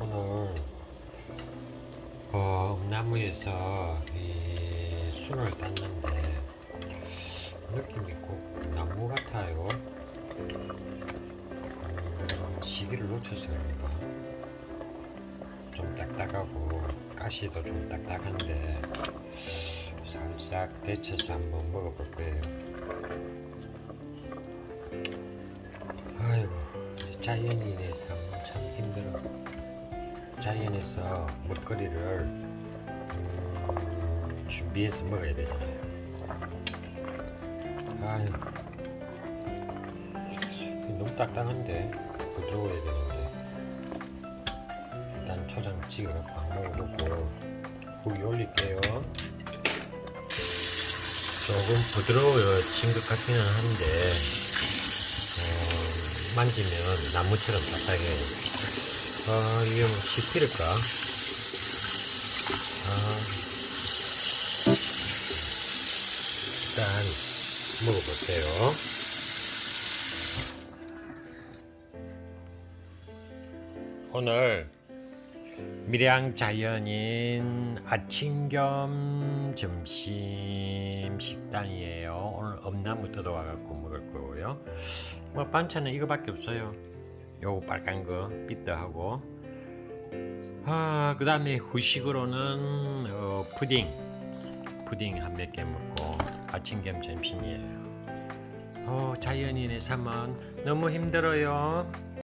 오늘 어, 나무에서 이 순을 땄는데 느낌이 꼭 나무 같아요. 음, 시기를 놓쳐서 그런가. 좀 딱딱하고 가시도 좀 딱딱한데 살짝 데쳐서 한번 먹어볼 거예요. 아이고 자연인의 삶. 자연에서 먹거리를 음, 준비해서 먹어야 되잖아요. 아유, 너무 딱딱한데 부드러워야 되는데 일단 초장 찍어갖고 안 먹어보고 고기 올릴게요. 조금 부드러워진 것 같기는 한데 어, 만지면 나무처럼 딱딱해요. 아, 이게 뭐 씹힐까? 아, 일단 먹어볼게요. 오늘 밀양 자연인 아침 겸 점심 식당이에요. 오늘 엄나무 뜯어와갖고 먹을 거고요. 뭐 반찬은 이거밖에 없어요. 요거 빨간 거 비트하고 아 그 다음에 후식으로는 어, 푸딩 푸딩 한 몇 개 먹고 아침 겸 점심이에요. 어 자연인의 삶은 너무 힘들어요.